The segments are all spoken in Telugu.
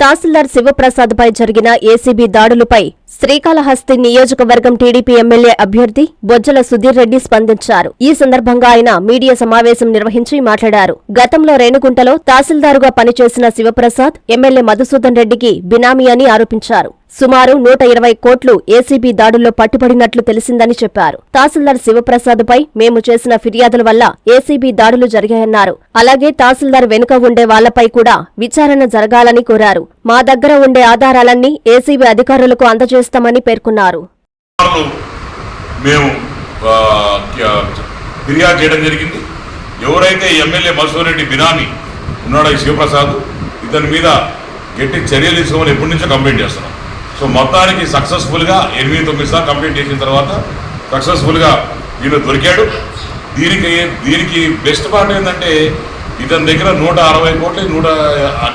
తహసీల్దార్ శివప్రసాద్పై జరిగిన ఏసీబీ దాడులపై శ్రీకాళహస్తి నియోజకవర్గం టీడీపీ ఎమ్మెల్యే అభ్యర్థి బొజ్జల సుధీర్ రెడ్డి స్పందించారు. ఈ సందర్భంగా ఆయన మీడియా సమావేశం నిర్వహించి మాట్లాడారు. గతంలో రేణుగుంటలో తహసీల్దారుగా పనిచేసిన శివప్రసాద్ ఎమ్మెల్యే మధుసూదన్ రెడ్డికి బినామీ అని ఆరోపించారు. సుమారు నూట ఇరవై కోట్లు ఏసీబీ దాడుల్లో పట్టుబడినట్లు తెలిసిందని చెప్పారు. తహసీల్దార్ శివప్రసాద్పై మేము చేసిన ఫిర్యాదుల వల్ల ఏసీబీ దాడులు జరిగాయన్నారు. అలాగే తహసీల్దార్ వెనుక ఉండే వాళ్ళపై కూడా విచారణ జరగాలని కోరారు. మా దగ్గర ఉండే ఆధారాలన్నీ ఏసీబీ అధికారులకు చేస్తామని పేర్కొన్నారు. మేము ఫిర్యాదు చేయడం జరిగింది. ఎవరైతే ఎమ్మెల్యే మసూర్ రెడ్డి బినామీ ఉన్నాడో ఈ శివప్రసాద్ ఇతని మీద గట్టి చర్యలు తీసుకోమని ఎప్పటి నుంచో కంప్లైంట్ చేస్తున్నాం. సో మొత్తానికి సక్సెస్ఫుల్గా ఎనిమిది తొమ్మిది సార్లు కంప్లైంట్ చేసిన తర్వాత సక్సెస్ఫుల్గా వీళ్ళు దొరికాడు. దీనికి దీనికి బెస్ట్ పార్ట్ ఏంటంటే ఇతని దగ్గర నూట అరవై కోట్లు నూట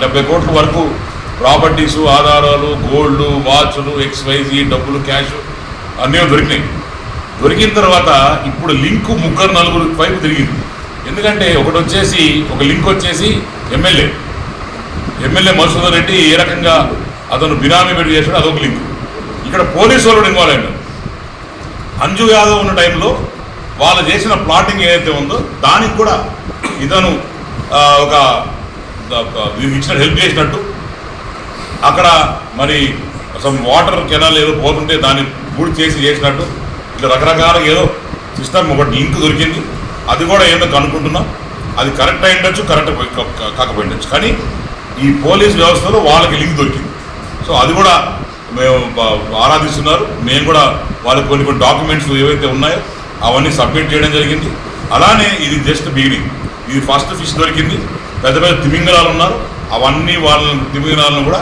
డెబ్బై కోట్ల వరకు ప్రాపర్టీస్ ఆధారాలు గోల్డ్ వాచ్లు ఎక్స్వైజీ డబ్బులు క్యాష్ అన్నీ దొరికినాయి. దొరికిన తర్వాత ఇప్పుడు లింక్ ముగ్గురు నలుగురు వైపు తిరిగింది. ఎందుకంటే ఒకటి వచ్చేసి ఒక లింక్ వచ్చేసి ఎమ్మెల్యే. ఎమ్మెల్యే మధుసూదన్ రెడ్డి ఏ రకంగా అతను బినామీ పెట్టి చేశాడు అదొక లింక్. ఇక్కడ పోలీసు వాళ్ళు ఇన్వాల్వ్ అయినారు. అంజు యాదవ్ ఉన్న టైంలో వాళ్ళు చేసిన ప్లాటింగ్ ఏదైతే ఉందో దానికి కూడా ఇతను ఒక ఇచ్చిన హెల్ప్ చేసినట్టు అక్కడ మరి సమ్ వాటర్ కెనాల్ ఏదో పోతుంటే దాన్ని పూర్తి చేసి చేసినట్టు. ఇట్లా రకరకాల ఏదో సిస్టమ్ ఒకటి లింక్ దొరికింది. అది కూడా ఏందో కనుక్కుంటున్నాం. అది కరెక్ట్ అయి ఉండొచ్చు కరెక్ట్ కాకపోయి ఉండొచ్చు. కానీ ఈ పోలీస్ వ్యవస్థలో వాళ్ళకి లింక్ దొరికింది. సో అది కూడా మేము ఆరాధిస్తున్నారు. మేము కూడా వాళ్ళకి కొన్ని కొన్ని డాక్యుమెంట్స్ ఏవైతే ఉన్నాయో అవన్నీ సబ్మిట్ చేయడం జరిగింది. అలానే ఇది జస్ట్ బిగినింగ్ ఇది ఫస్ట్ ఫిష్ దొరికింది. పెద్ద పెద్ద తిమింగళాలు ఉన్నారు. అవన్నీ వాళ్ళ తిమింగళాలను కూడా